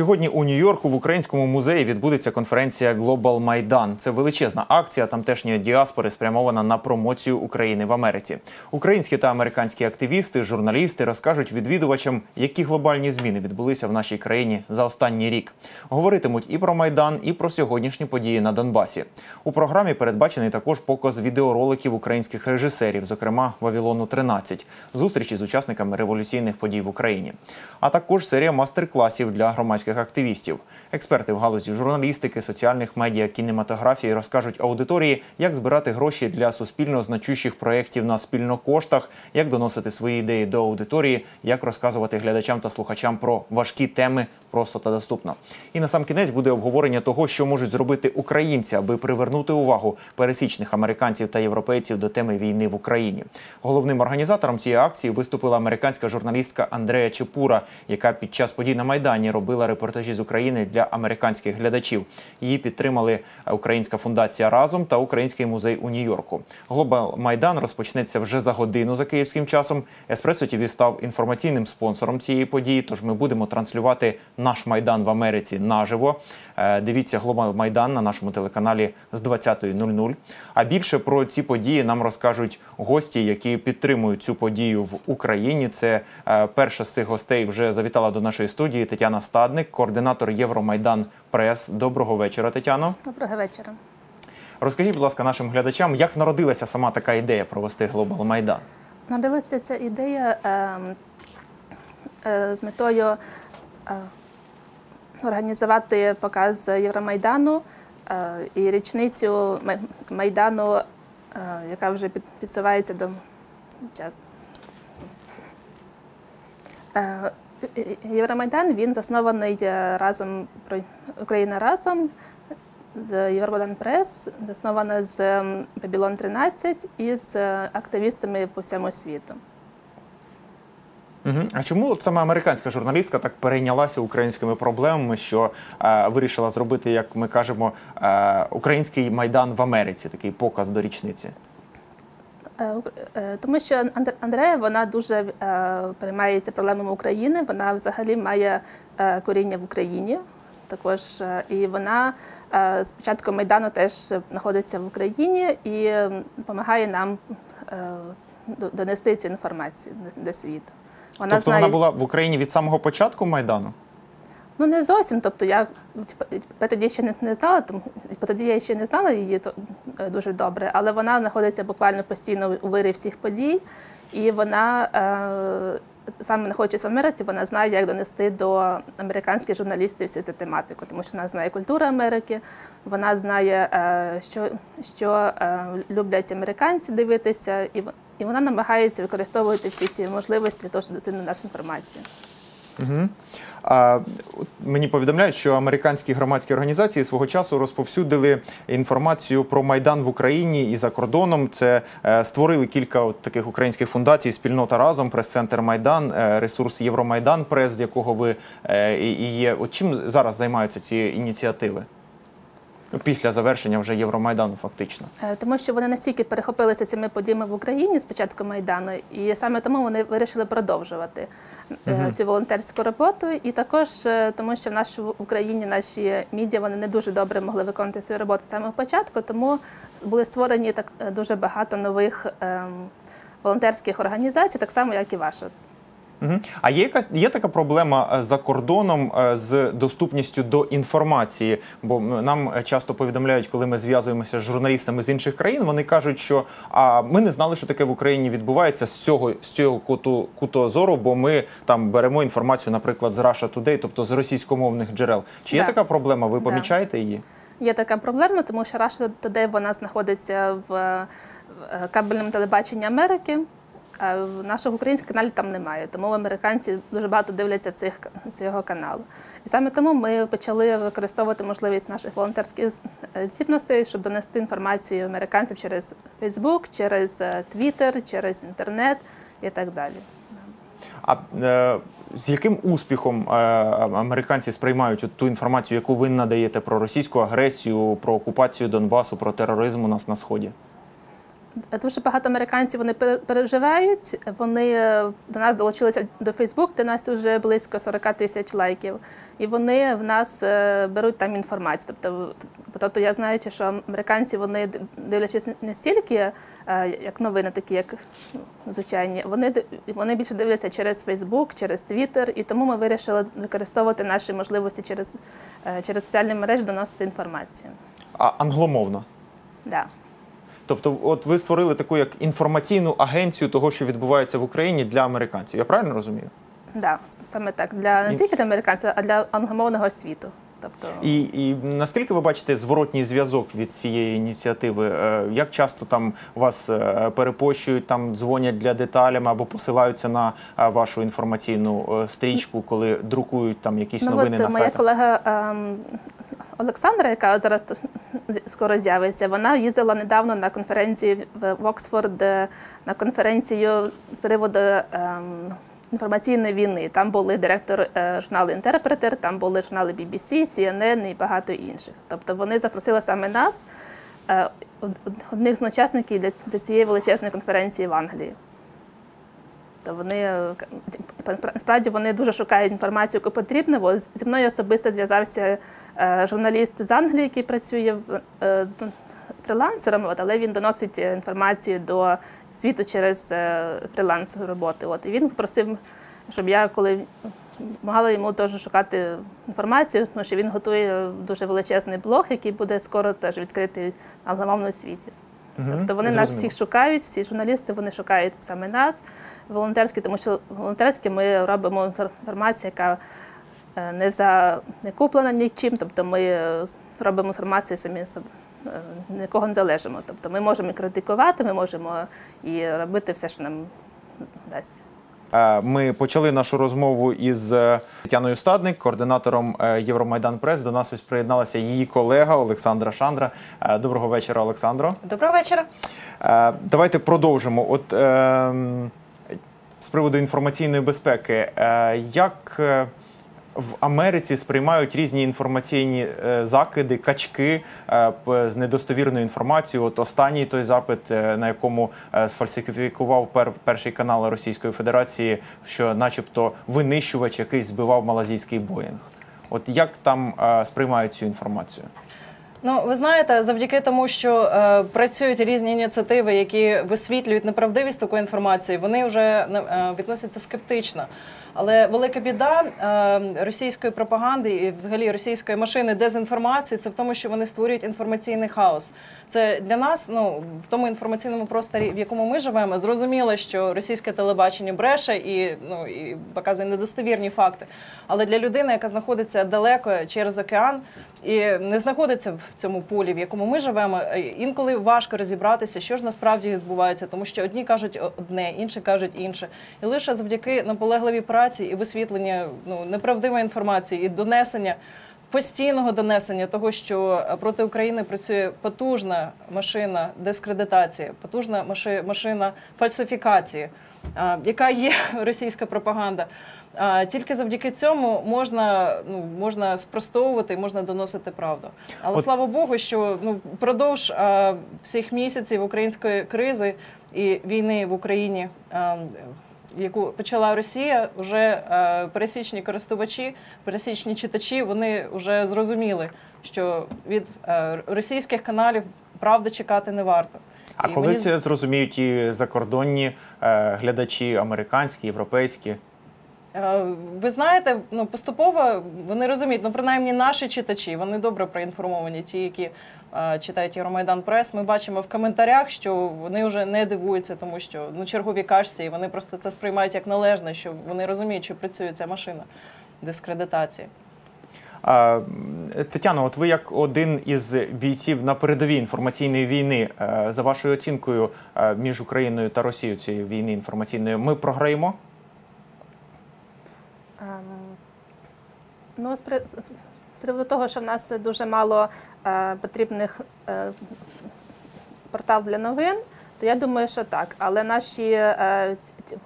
Сьогодні у Нью-Йорку в українському музеї відбудеться конференція Global Майдан. Це величезна акція тамтешньої діаспори, спрямована на промоцію України в Америці. Українські та американські активісти, журналісти розкажуть відвідувачам, які глобальні зміни відбулися в нашій країні за останній рік. Говоритимуть і про майдан, і про сьогоднішні події на Донбасі. У програмі передбачений також показ відеороликів українських режисерів, зокрема Вавілону 13 зустрічі з учасниками революційних подій в Україні, а також серія мастер-класів для громадських активістів. Експерти в галузі журналістики, соціальних медіа, кінематографії розкажуть аудиторії, як збирати гроші для суспільно значущих проєктів на спільнокоштах, як доносити свої ідеї до аудиторії, як розказувати глядачам та слухачам про важкі теми просто та доступно. І на сам кінець буде обговорення того, що можуть зробити українці, аби привернути увагу пересічних американців та європейців до теми війни в Україні. Головним організатором цієї акції виступила американська журналістка Андрея Чепура, яка під час подій на майдані робила репортажі з України для американських глядачів. Її підтримали Українська фундація разом та Український музей у Нью-Йорку. Глобал Майдан розпочнеться вже за годину за київським часом. Еспресо ТІВІ став інформаційним спонсором цієї події. Тож ми будемо транслювати наш майдан в Америці наживо. Е, Дивіться Глобал Майдан на нашому телеканалі з 20.00. А більше про ці події нам розкажуть гості, які підтримують цю подію в Україні. Це е, перша з цих гостей вже завітала до нашої студії Тетяна Стадник, координатор Євромайдан Прес. Доброго вечора, Тетяно. Доброго вечора. Розкажіть, будь ласка, нашим глядачам, як народилася сама така ідея провести Глобал Майдан? Народилася ця ідея е, е, з метою е, організувати показ Євромайдану е, і річницю Майдану, е, яка вже під, підсувається до час. Е, Євромайдан він заснований е, разом Україна разом з Євромайдан Прес, заснована з Бабілон 13 і з е, активістами по всьому світу. Угу. А чому от саме американська журналістка так перейнялася українськими проблемами, що е, вирішила зробити, як ми кажемо, е, український майдан в Америці, такий показ до річниці? Е, е, Тому що Андр- Андрея вона дуже е, переймається проблемами України. Вона взагалі має коріння в Україні. Також і вона з початку майдану теж знаходиться в Україні і допомагає нам донести цю інформацію до- світу. Вона тобто вона була в Україні від самого початку майдану? Ну не зовсім. Тобто я типу, тоді ще не, не знала, тому тоді я ще не знала її то, е, дуже добре, але вона знаходиться буквально постійно у вирі всіх подій, і вона е, саме знаходячись в Америці, вона знає, як донести до американських журналістів всю цю тематику, тому що вона знає культуру Америки, вона знає, е, що, що е, люблять американці дивитися, і, і вона намагається використовувати всі ці можливості для того, щоб донести до нас інформацію. Угу. А, мені повідомляють, що американські громадські організації свого часу розповсюдили інформацію про майдан в Україні і за кордоном. Це е, створили кілька от таких українських фундацій, спільнота разом, прес-центр Майдан, е, ресурс Євромайдан, прес, з якого ви е, і є. От чим зараз займаються ці ініціативи? Після завершення вже Євромайдану, фактично. Е, Тому що вони настільки перехопилися цими подіями в Україні з початку Майдану, і саме тому вони вирішили продовжувати е, цю волонтерську роботу. І також е, тому, що в нашій Україні наші медіа вони не дуже добре могли виконувати свою роботу з самого початку, тому були створені так дуже багато нових ем, волонтерських організацій, так само як і ваша. А є якась є така проблема е, за кордоном е, з доступністю до інформації? Бо нам е, часто повідомляють, коли ми зв'язуємося з журналістами з інших країн, вони кажуть, що а ми не знали, що таке в Україні відбувається з цього з цього куту куту зору, бо ми там беремо інформацію, наприклад, з Russia Today, тобто з російськомовних джерел. Чи є Да. така проблема? Ви Да. помічаєте її? Є така проблема, тому що Russia Today вона знаходиться в кабельному телебаченні Америки. В нашого українського каналі там немає, тому американці дуже багато дивляться цих цього каналу. І саме тому ми почали використовувати можливість наших волонтерських е, здібностей, щоб донести інформацію американцям через Facebook, через Twitter, через інтернет і так далі. А е, з яким успіхом е, американці сприймають ту інформацію, яку ви надаєте про російську агресію, про окупацію Донбасу, про тероризм у нас на сході? Дуже багато американців вони переживають. Вони е, до нас долучилися до Фейсбук, де нас вже близько 40 тисяч лайків. І вони в нас е, беруть там інформацію. Тобто, тобто я знаю, що американці вони дивлячись не- стільки е, як новини, такі як ну, звичайні, вони вони більше дивляться через Фейсбук, через Твіттер, і тому ми вирішили використовувати наші можливості через, через соціальні мережі доносити інформацію. А англомовна. Да. Тобто, от ви створили таку як інформаційну агенцію того, що відбувається в Україні для американців. Я правильно розумію? Да, саме так. Для не тільки для американців, а для англомовного світу. Тобто, І, і наскільки ви бачите зворотній зв'язок від цієї ініціативи? Е, Як часто там вас е, перепощують, там дзвонять для деталями або посилаються на е, вашу інформаційну стрічку, коли друкують там якісь ну новини от на моя колега ем, Олександра, яка зараз скоро з'явиться, вона їздила недавно на конференцію в Оксфорд, е, на конференцію з приводу. Ем, Інформаційної війни там були директор е, журналу Інтерпретер, там були журнали BBC, CNN і багато інших. Тобто вони запросили саме нас, е, од- од- одних з учасників для цієї величезної конференції в Англії. То вони насправді вони дуже шукають інформацію, яку потрібно. Бо зі мною особисто зв'язався е, журналіст з Англії, який працює в е, д- от, але він доносить е, інформацію до світу через фриланс роботи. От і він попросив, щоб я коли допомагала йому теж шукати інформацію, тому що він готує дуже величезний блог, який буде скоро теж відкритий на англомовному світі. Тобто вони нас всіх шукають, всі журналісти вони шукають саме нас, волонтерські, тому що волонтерські ми робимо інформацію, яка е, не за не куплена нічим, тобто ми е, робимо інформацію самі собі. е, Нікого не залежимо. Тобто ми можемо і критикувати, ми можемо і робити все, що нам дасть. Е, Ми почали нашу розмову із е, Тетяною Стадник, координатором е, Євромайдан Прес. До нас ось приєдналася її колега Олександра Шандра. Доброго вечора, Олександро. Доброго вечора. Давайте продовжимо. От е, з приводу інформаційної безпеки, як в Америці сприймають різні інформаційні е, закиди, качки е, з недостовірною інформацією. От останній той запит, е, на якому сфальсифікував пер, перший канал Російської Федерації, що, начебто, винищувач якийсь збивав малазійський Боїнг. От як там сприймають цю інформацію? Ну, ви знаєте, завдяки тому, що е, працюють різні ініціативи, які висвітлюють неправдивість такої інформації, вони вже е, відносяться скептично. Але велика біда е, російської пропаганди і взагалі російської машини дезінформації це в тому, що вони створюють інформаційний хаос. Це для нас, ну в тому інформаційному просторі, в якому ми живемо, зрозуміло, що російське телебачення бреше і ну і показує недостовірні факти. Але для людини, яка знаходиться далеко через океан і не знаходиться в цьому полі, в якому ми живемо, е, інколи важко розібратися, що ж насправді відбувається, тому що одні кажуть одне, інші кажуть інше. І лише завдяки наполегливій праці і висвітленню ну неправдивої інформації і донесення. Постійного донесення того, що е, проти України працює потужна машина дискредитації, потужна машина фальсифікації, яка є російська пропаганда. Тільки завдяки цьому можна ну можна спростовувати, можна доносити правду. Але От- слава Богу, що ну впродовж всіх місяців української кризи і війни в Україні. Яку почала Росія, вже е, пересічні користувачі, пересічні читачі, вони вже зрозуміли, що від е, російських каналів правди чекати не варто. А І коли мені це зрозуміють і закордонні е, глядачі, американські, європейські? Е, Ви знаєте, ну поступово вони розуміють, ну принаймні наші читачі, вони добре проінформовані, ті, які е, читають Євромайдан Прес. Ми бачимо в коментарях, що вони вже не дивуються, тому що ну чергові кашці, і вони просто це сприймають як належне, що вони розуміють, що працює ця машина дискредитації. Тетяно, от ви як один із бійців на передовій інформаційної війни, е, за вашою оцінкою е, між Україною та Росією цієї війни інформаційної, ми програємо? Ну, з приводу того, що в нас дуже мало е, потрібних е, портал для новин, то я думаю, що так. Але наші, е,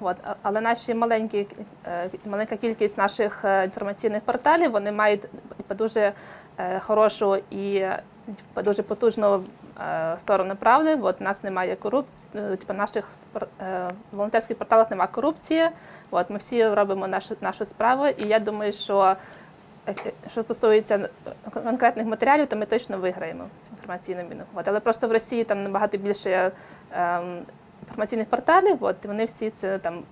от, але наші маленькі, е, маленька кількість наших е, інформаційних порталів вони мають дуже е, хорошу і е, дуже потужну е, сторону правди. От у нас немає корупції, е, типу, наших е, волонтерських порталах немає корупції. От ми всі робимо нашу нашу справу, і я думаю, що що стосується конкретних матеріалів, то ми точно виграємо з інформаційним війною. Але просто в Росії там набагато більше ем, інформаційних порталів, от, вони всі це там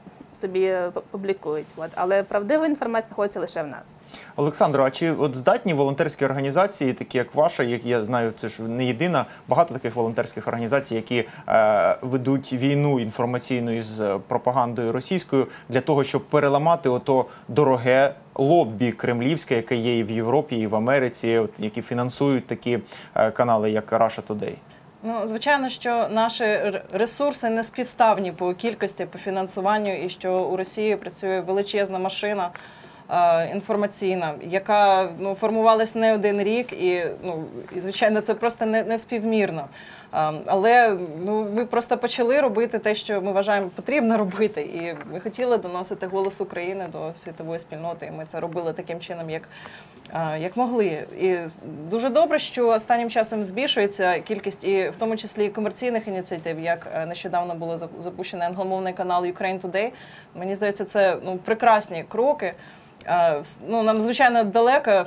собі е, публікують. От, але правдива інформація знаходиться лише в нас. Олександро, а чи от здатні волонтерські організації, такі як ваша, як я знаю, це ж не єдина, багато таких волонтерських організацій, які е, ведуть війну інформаційною з пропагандою російською для того, щоб переламати ото дороге лоббі кремлівське, яке є і в Європі, і в Америці, от, які фінансують такі е, канали, як Russia Today? Ну, звичайно, що наші ресурси не співставні по кількості, по фінансуванню, і що у Росії працює величезна машина е, інформаційна, яка ну, формувалась не один рік, і, ну, і звичайно, це просто не, не співмірно. Е, але ну, ми просто почали робити те, що ми вважаємо потрібно робити. І ми хотіли доносити голос України до світової спільноти. І ми це робили таким чином, як як могли. І дуже добре, що останнім часом збільшується кількість, і в тому числі і комерційних ініціатив, як е, нещодавно було зап- запущений англомовний канал Ukraine Today. Мені здається, це ну, прекрасні кроки. Ну, нам звичайно далеко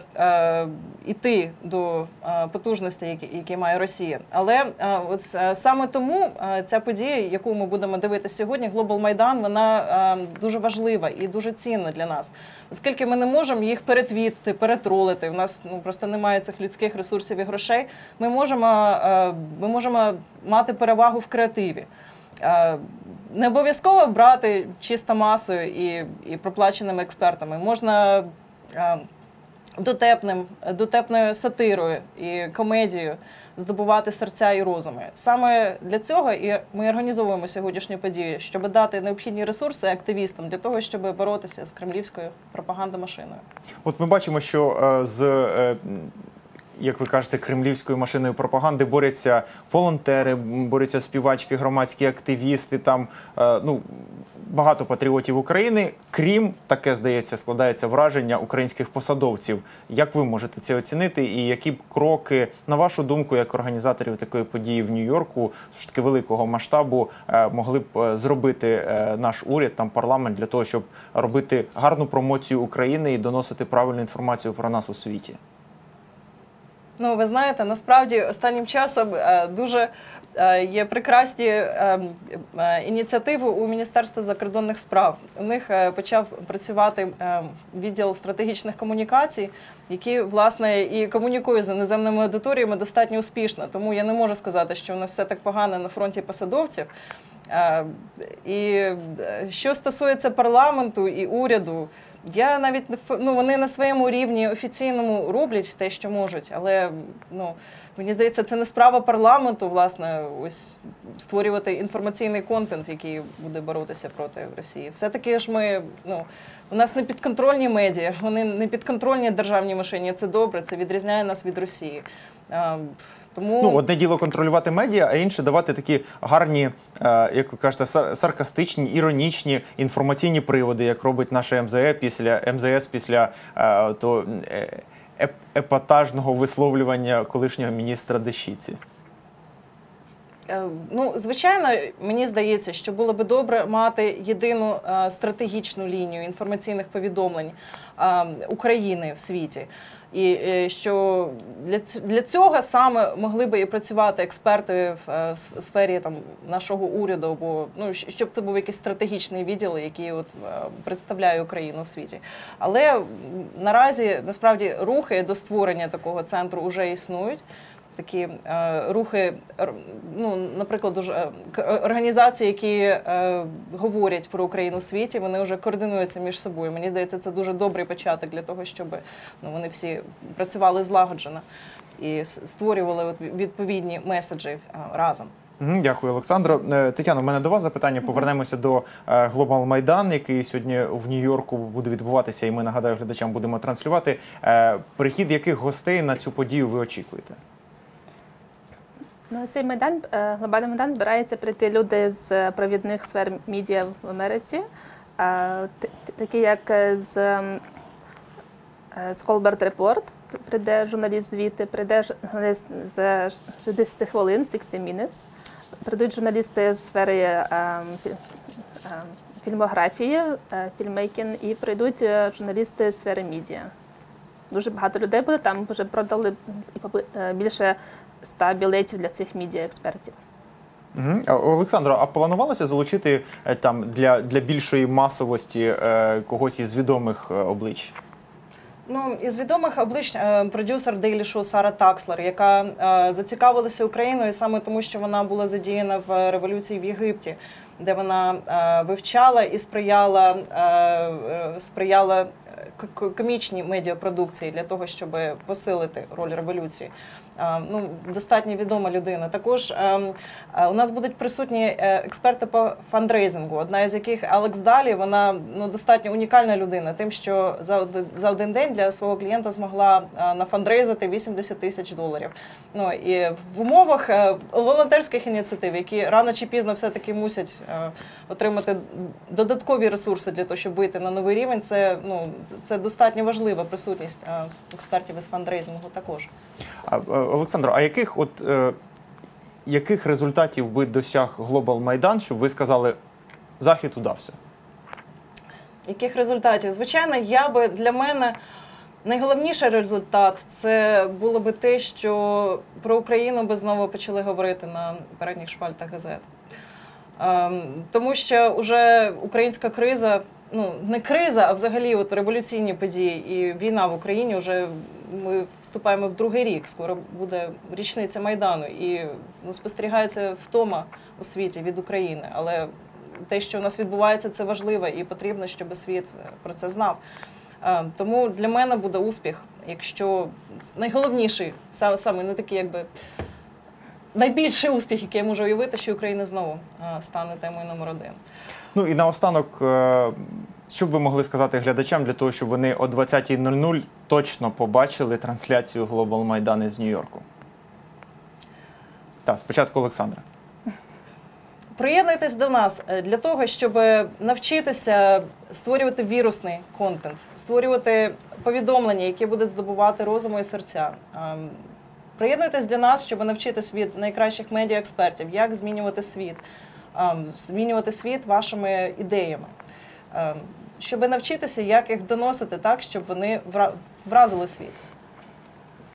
йти до потужностей, які, які має Росія. Але от саме тому ця подія, яку ми будемо дивитися сьогодні, Global Майдан, вона дуже важлива і дуже цінна для нас, оскільки ми не можемо їх перетвітити, перетролити. У нас ну просто немає цих людських ресурсів і грошей. Ми можемо, ми можемо мати перевагу в креативі. Е, Не обов'язково брати чисто масою і, і проплаченими експертами. Можна е, дотепним, дотепною сатирою і комедією здобувати серця і розуми. Саме для цього і ми організовуємо сьогоднішню подію, щоб дати необхідні ресурси активістам для того, щоб боротися з кремлівською пропагандомашиною. От ми бачимо, що е, з. Як ви кажете, кремлівською машиною пропаганди борються волонтери, борються співачки, громадські активісти. Там е, ну багато патріотів України, крім таке здається, складається враження українських посадовців. Як ви можете це оцінити? І які б кроки, на вашу думку, як організаторів такої події в Нью-Йорку, ж таки великого масштабу, е, могли б е, зробити наш уряд, там парламент для того, щоб робити гарну промоцію України і доносити правильну інформацію про нас у світі? Ну, ви знаєте, насправді останнім часом е, дуже е, є прекрасні е, е, ініціативи у Міністерства закордонних справ. У них почав працювати е, відділ стратегічних комунікацій, який власне і комунікує з іноземними аудиторіями достатньо успішно. Тому я не можу сказати, що у нас все так погано на фронті посадовців. І що стосується парламенту і уряду, я навіть не ну, вони на своєму рівні офіційному роблять те, що можуть, але ну мені здається, це не справа парламенту, власне, ось створювати інформаційний контент, який буде боротися проти Росії. Все таки ж ми ну. У нас не підконтрольні медіа, вони не підконтрольні державній машині. Це добре, це відрізняє нас від Росії. Тому Ну, одне діло контролювати медіа, а інше давати такі гарні, е, як ви кажете, сар- саркастичні, іронічні інформаційні приводи, як робить наше МЗЕ після МЗС після е, то, е, епатажного висловлювання колишнього міністра Дещиці. Ну, звичайно, мені здається, що було би добре мати єдину стратегічну лінію інформаційних повідомлень України в світі. І е, що для для цього саме могли би і працювати експерти в е, сфері там нашого уряду, або ну щоб це був якийсь стратегічний відділ, який от е, представляє Україну в світі. Але наразі насправді рухи до створення такого центру вже існують такі е, рухи, ну, наприклад, дуже, е, е, організації, які е, говорять про Україну у світі, вони вже координуються між собою. Мені здається, це дуже добрий початок для того, щоб ну, вони всі працювали злагоджено і створювали от відповідні меседжі е, разом. Дякую, Олександро. Тетяно, у мене до вас запитання. Повернемося до Global Майдан, який сьогодні в Нью-Йорку буде відбуватися, і ми нагадаю глядачам будемо транслювати. Прихід яких гостей на цю подію ви очікуєте? На цей майдан, е, глобальний майдан, збираються прийти люди з провідних сфер медіа в Америці, е, такі як е, з З Колберт Репорт прийде журналіст звідти, прийде журналіст з 60 хвилин, 60 Minutes. Прийдуть журналісти з сфери фі- фільмографії, фільммейкінг, і прийдуть журналісти з сфери медіа. Дуже багато людей буде. Там вже продали більше 100 білетів для цих медіа-експертів. Олександро, а планувалося залучити е, там для, для більшої масовості е, когось із відомих е, облич? Ну, із відомих облич е, продюсер Daily Show Сара Такслер, яка е, зацікавилася Україною саме тому, що вона була задіяна в революції в Єгипті, де вона е, вивчала і сприяла, сприяла к- к- комічній медіапродукції для того, щоб посилити роль революції. Ну, достатньо відома людина. Також ем, е, у нас будуть присутні е, експерти по фандрейзингу, одна із яких Алекс Далі. Вона ну достатньо унікальна людина, тим, що за за один день для свого клієнта змогла е, нафандрейзити 80 тисяч доларів. Ну і в умовах волонтерських ініціатив, які рано чи пізно все таки мусять отримати додаткові ресурси для того, щоб вийти на новий рівень. Це ну це достатньо важлива присутність е, експертів із фандрейзингу також. Е, Олександро, а яких от е, яких результатів би досяг Глобал Майдан, щоб ви сказали, захід удався? Яких результатів? Звичайно, я би для мене найголовніший результат це було би те, що про Україну би знову почали говорити на передніх шпальтах газет. Ем, тому що вже українська криза, ну не криза, а взагалі от революційні події і війна в Україні вже ми вступаємо в другий рік. Скоро буде річниця Майдану, і ну, спостерігається втома у світі від України. Але те, що у нас відбувається, це важливо і потрібно, щоб світ е, про це знав. Е, Тому для мене буде успіх, якщо найголовніший, са- саме не такий, якби найбільший успіх, який я можу уявити, що Україна знову е, стане темою номер один. Ну і наостанок, е, що б ви могли сказати глядачам для того, щоб вони о 20.00 точно побачили трансляцію Глобал Майдан із Нью-Йорку? Так, спочатку Олександра. Приєднуйтесь до нас е, для того, щоб навчитися створювати вірусний контент, створювати повідомлення, які будуть здобувати розуму і серця. Ем, Приєднуйтесь для нас, щоб навчитись від найкращих медіаекспертів, як змінювати світ, змінювати світ вашими ідеями, Ем, щоб навчитися, як їх доносити так, щоб вони вразили світ.